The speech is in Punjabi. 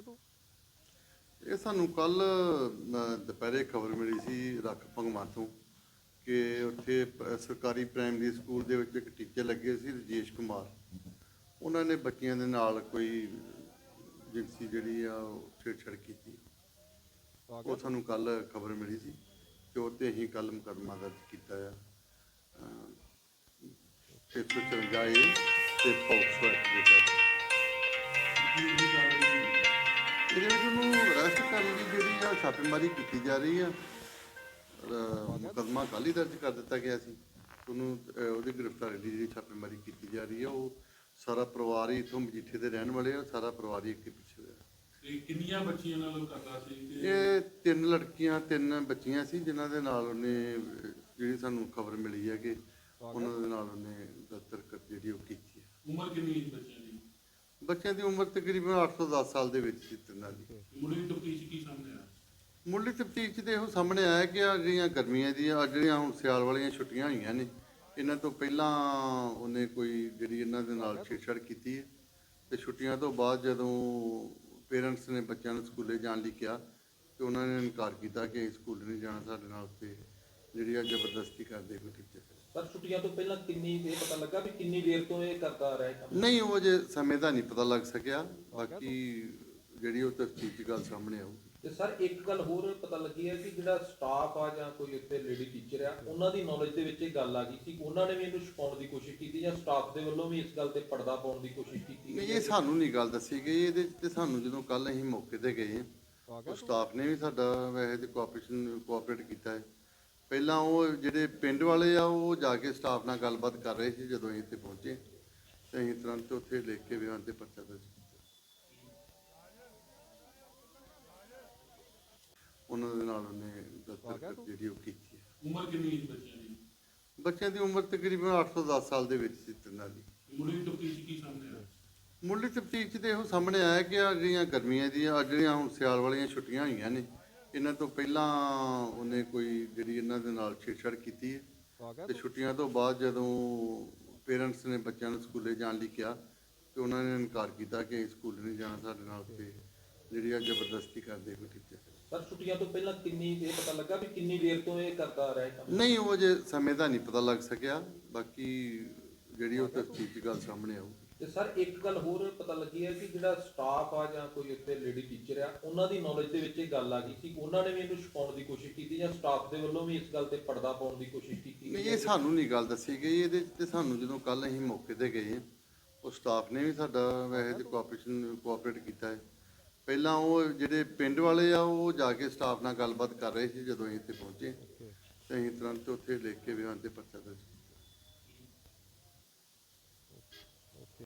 ਗਿਆ ਤੂੰ? ਇਹ ਸਾਨੂੰ ਕੱਲ ਦੁਪਹਿਰੇ ਖਬਰ ਮਿਲੀ ਸੀ ਰੱਖ ਭੰਗਵਾ ਤੋਂ ਕਿ ਉੱਥੇ ਪ- ਸਰਕਾਰੀ ਪ੍ਰਾਇਮਰੀ ਸਕੂਲ ਦੇ ਵਿੱਚ ਇੱਕ ਟੀਚਰ ਲੱਗੇ ਸੀ ਰਜੇਸ਼ ਕੁਮਾਰ। ਉਹਨਾਂ ਨੇ ਬੱਚਿਆਂ ਦੇ ਨਾਲ ਕੋਈ ਜਿੰਸੀ ਜਿਹੜੀ ਆ ਉਹ ਛੇੜਛਾੜ ਕੀਤੀ। ਆ ਗਿਆ ਉਹ ਸਾਨੂੰ ਕੱਲ ਖਬਰ ਮਿਲੀ ਸੀ ਤੇ ਉਹ ਤੇ ਅਸੀਂ ਕੱਲ ਮੁਕੱਦਮਾ ਦਰਜ ਕੀਤਾ ਆ। ਅਹ, 154 ਏ ਤੇ ਪੌਕਸੋ ਐਕਟ ਦੇ ਤਹਿਤ। ਇਹਦੇ ਵਿੱਚ ਉਹਨੂੰ ਅਰੈਸਟ ਕਰਨ ਦੀ ਜਿਹੜੀ ਆ ਛਾਪੇਮਾਰੀ ਕੀਤੀ ਜਾ ਰਹੀ ਆ ਅਹ ਮੁਕੱਦਮਾ ਕੱਲ੍ਹ ਹੀ ਦਰਜ ਕਰ ਦਿੱਤਾ ਗਿਆ ਸੀ। ਉਹਨੂੰ ਅਹ ਉਹਦੀ ਗ੍ਰਿਫਤਾਰੀ ਦੀ ਜਿਹੜੀ ਛਾਪੇਮਾਰੀ ਕੀਤੀ ਜਾ ਰਹੀ ਆ ਉਹ ਸਾਰਾ ਪਰਿਵਾਰ ਹੀ ਇਥੋਂ ਮਜੀਠੇ ਦੇ ਰਹਿਣ ਵਾਲੇ ਆ ਸਾਰਾ ਪਰਿਵਾਰ ਹੀ ਅੱਗੇ ਪਿੱਛੇ ਹੋਇਆ। ਤੇ ਕਿੰਨੀਆਂ ਬੱਚੀਆਂ ਨਾਲ ਉਹ ਕਰਦਾ ਸੀ ਤੇ ਇਹ ਤਿੰਨ ਲੜਕੀਆਂ ਤਿੰਨ ਬੱਚੀਆਂ ਸੀ ਜਿਨ੍ਹਾਂ ਦੇ ਨਾਲ ਉਹਨੇ ਅਹ, ਜਿਹੜੀ ਸਾਨੂੰ ਖਬਰ ਮਿਲੀ ਹੈ ਕਿ ਉਹਨਾਂ ਦੇ ਨਾਲ ਉਹਨੇ ਦਸਤਰ ਜਿਹੜੀ ਉਹ ਕੀਤੀ ਹੈ ਉਮਰ ਕਿੰਨੀ ਸੀ ਬੱਚਿਆਂ ਬੱਚਿਆਂ ਦੀ ਉਮਰ ਤਕਰੀਬਨ 8 ਤੋਂ 10 ਸਾਲ ਦੇ ਵਿੱਚ ਸੀ ਤਿੰਨਾਂ ਦੀ। ਦੀ ਤਫਤੀਸ਼ ਕੀ ਸਾਹਮਣੇ ਆ ਮੁੱਢਲੀ ਤਫਤੀਸ਼ ਦੇ ਇਹੋ ਸਾਹਮਣੇ ਆਇਆ ਕਿ ਆ ਜਿਹੜੀਆਂ ਗਰਮੀਆਂ ਦੀਆਂ ਆਹ ਜਿਹੜੀਆਂ ਹੁਣ ਸਿਆਲ ਵਾਲੀਆਂ ਛੁੱਟੀਆਂ ਹੋਈਆਂ ਨੇ ਇਹਨਾਂ ਤੋਂ ਪਹਿਲਾਂ ਉਹਨੇ ਕੋਈ ਜਿਹੜੀ ਇਹਨਾਂ ਦੇ ਨਾਲ ਛੇੜਛਾੜ ਕੀਤੀ ਹੈ? ਤੇ ਛੁੱਟੀਆਂ ਤੋਂ ਬਾਅਦ ਜਦੋਂ ਪੇਰੈਂਟਸ ਨੇ ਬੱਚਿਆਂ ਨੂੰ ਸਕੂਲੇ ਜਾਣ ਲਈ ਕਿਹਾ ਤੇ ਉਹਨਾਂ ਨੇ ਇਨਕਾਰ ਕੀਤਾ ਕਿ ਸਕੂਲ ਨਹੀਂ ਜਾਣਾ ਸਾਡੇ ਨਾਲ ਤੇ ਜਿਹੜੀ ਆ ਜ਼ਬਰਦਸਤੀ ਕਰਦੇ ਕੋਈ ਟੀਚਰ ਪਰ ਛੁੱਟੀਆਂ ਤੋਂ ਪਹਿਲਾਂ ਕਿੰਨੀ ਇਹ ਪਤਾ ਲੱਗਾ ਵੀ ਕਿੰਨੀ ਦੇਰ ਤੋਂ ਇਹ ਕਰਦਾ ਆ ਰਿਹਾ ਇਹ ਕੰਮ? ਨਹੀਂ ਉਹ ਜੇ ਸਮੇਂ ਦਾ ਨਹੀਂ ਪਤਾ ਲੱਗ ਸਕਿਆ। ਬਾਕੀ ਜਿਹੜੀ ਉਹ ਤਫਤੀਸ਼ ਦੀ ਗੱਲ ਸਾਹਮਣੇ ਆਊਗੀ ਤੇ ਸਰ ਇੱਕ ਗੱਲ ਹੋਰ ਪਤਾ ਲੱਗੀ ਹੈ ਕਿ ਜਿਹੜਾ ਸਟਾਫ ਆ ਜਾਂ ਕੋਈ ਉੱਥੇ ਲੇਡੀ ਟੀਚਰ ਆ ਉਹਨਾਂ ਦੀ ਨੌਲੇਜ ਦੇ ਵਿੱਚ ਇਹ ਗੱਲ ਆ ਗਈ ਸੀ। ਉਹਨਾਂ ਨੇ ਵੀ ਇਹਨੂੰ ਛੁਪਾਉਣ ਦੀ ਕੋਸ਼ਿਸ਼ ਕੀਤੀ ਜਾਂ ਸਟਾਫ ਦੇ ਵੱਲੋਂ ਵੀ ਇਸ ਗੱਲ ਤੇ ਪਰਦਾ ਪਾਉਣ ਦੀ ਕੋਸ਼ਿਸ਼ ਕੀਤੀ ਨਹੀਂ ਗਈ ਇਹ ਸਾਨੂੰ ਨਹੀਂ ਗੱਲ ਦੱਸੀ ਗਈ। ਇਹਦੇ 'ਚ ਤੇ ਸਾਨੂੰ ਜਦੋਂ ਕੱਲ ਅਸੀਂ ਮੌਕੇ ਤੇ ਗਏ ਉਹ ਸਟਾਫ ਨੇ ਵੀ ਸਾਡਾ ਵੈਸੇ ਤੇ ਕੋਆਪਰੇਸ਼ਨ ਕੋਆਪਰੇਟ ਕੀਤਾ ਹੈ। ਪਹਿਲਾਂ ਉਹ ਜਿਹੜੇ ਪਿੰਡ ਵਾਲੇ ਆ ਉਹ ਜਾ ਕੇ ਸਟਾਫ ਨਾਲ ਗੱਲਬਾਤ ਕਰ ਰਹੇ ਸੀ ਜਦੋਂ ਅਸੀਂ ਇੱਥੇ ਪਹੁੰਚੇ। ਤੇ ਅਸੀਂ ਤੁਰੰਤ ਉੱਥੇ ਲਿਖ ਕੇ ਬਿਆਨ ਤੇ ਪਰਚਾ ਦਰਜ ਉਹਨਾਂ ਦੇ ਨਾਲ ਉਹਨੇ ਆ ਦਸਤਰ ਗਿਆ ਤੂੰ? ਜਿਹੜੀ ਉਹ ਕੀਤੀ ਹੈ। ਉਮਰ ਕਿੰਨੀ ਸੀ ਬੱਚਿਆਂ ਦੀ? ਬੱਚਿਆਂ ਦੀ ਉਮਰ ਤਕਰੀਬਨ 8 ਤੋਂ 10 ਸਾਲ ਦੇ ਵਿੱਚ ਸੀ ਤਿੰਨਾਂ ਦੀ। ਦੀ ਤਫਤੀਸ਼ ਕੀ ਸਾਹਮਣੇ ਆ ਮੁੱਢਲੀ ਤਫਤੀਸ਼ ਦੇ ਇਹੋ ਸਾਹਮਣੇ ਆਇਆ ਕਿ ਆ ਜਿਹੜੀਆਂ ਗਰਮੀਆਂ ਦੀਆਂ ਜਿਹੜੀਆਂ ਹੁਣ ਸਿਆਲ ਵਾਲੀਆਂ ਛੁੱਟੀਆਂ ਹੋਈਆਂ ਨੇ ਇਹਨਾਂ ਤੋਂ ਪਹਿਲਾਂ ਉਹਨੇ ਕੋਈ ਜਿਹੜੀ ਇਹਨਾਂ ਦੇ ਨਾਲ ਛੇੜਛਾੜ ਕੀਤੀ ਹੈ? ਤੇ ਛੁੱਟੀਆਂ ਤੋਂ ਬਾਅਦ ਜਦੋਂ ਪੇਰੈਂਟਸ ਨੇ ਬੱਚਿਆਂ ਨੂੰ ਸਕੂਲੇ ਜਾਣ ਲਈ ਕਿਹਾ ਤੇ ਉਹਨਾਂ ਨੇ ਇਨਕਾਰ ਕੀਤਾ ਕਿ ਅਸੀਂ ਸਕੂਲ ਨਹੀਂ ਜਾਣਾ ਸਾਡੇ ਨਾਲ ਤੇ ਜਿਹੜੀ ਆ ਜ਼ਬਰਦਸਤੀ ਕਰਦੇ ਕੋਈ ਟੀਚਰ ਸਰ ਛੁੱਟੀਆਂ ਤੋਂ ਪਹਿਲਾਂ ਕਿੰਨੀ ਇਹ ਪਤਾ ਲੱਗਾ ਵੀ ਕਿੰਨੀ ਦੇਰ ਤੋਂ ਇਹ ਕਰਦਾ ਆ ਰਿਹਾ ਕੰਮ? ਨਹੀਂ ਉਹ ਜੇ ਸਮੇਂ ਦਾ ਨਹੀਂ ਪਤਾ ਲੱਗ ਸਕਿਆ। ਬਾਕੀ ਜਿਹੜੀ ਉਹ ਤਫਤੀਸ਼ ਦੀ ਗੱਲ ਸਾਹਮਣੇ ਆਊਗੀ। ਤੇ ਸਰ ਇੱਕ ਗੱਲ ਹੋਰ ਪਤਾ ਲੱਗੀ ਹੈ ਕਿ ਜਿਹੜਾ ਸਟਾਫ ਆ ਜਾਂ ਕੋਈ ਉੱਥੇ ਲੇਡੀ ਟੀਚਰ ਆ ਉਹਨਾਂ ਦੀ ਨੌਲੇਜ ਦੇ ਵਿੱਚ ਇਹ ਗੱਲ ਆ ਗਈ ਸੀ। ਉਹਨਾਂ ਨੇ ਵੀ ਇਹਨੂੰ ਛੁਪਾਉਣ ਦੀ ਕੋਸ਼ਿਸ਼ ਕੀਤੀ ਜਾਂ ਸਟਾਫ ਦੇ ਵੱਲੋਂ ਵੀ ਇਸ ਗੱਲ ਤੇ ਪਰਦਾ ਪਾਉਣ ਦੀ ਕੋਸ਼ਿਸ਼ ਕੀਤੀ ਨਹੀਂ ਇਹ ਸਾਨੂੰ ਨਹੀਂ ਗੱਲ ਦੱਸੀ ਗਈ। ਇਹਦੇ ਤੇ ਸਾਨੂੰ ਜਦੋਂ ਕੱਲ ਅਸੀਂ ਮੌਕੇ ਤੇ ਗਏ ਉਹ ਸਟਾਫ ਨੇ ਵੀ ਸਾਡਾ ਵੈਸੇ ਤੇ ਕੋਆਪਰੇਸ਼ਨ ਕੋਆਪਰੇਟ ਕੀਤਾ ਹੈ। ਪਹਿਲਾਂ ਉਹ ਜਿਹੜੇ ਪਿੰਡ ਵਾਲੇ ਆ ਉਹ ਜਾ ਕੇ ਸਟਾਫ ਨਾਲ ਗੱਲਬਾਤ ਕਰ ਰਹੇ ਸੀ ਜਦੋਂ ਅਸੀਂ ਇੱਥੇ ਪਹੁੰਚੇ। ਤੇ ਅਸੀਂ ਤੁਰੰਤ ਉੱਥੇ ਲਿਖ ਕੇ ਬਿਆਨ ਤੇ ਪਰਚਾ ਦਰਜ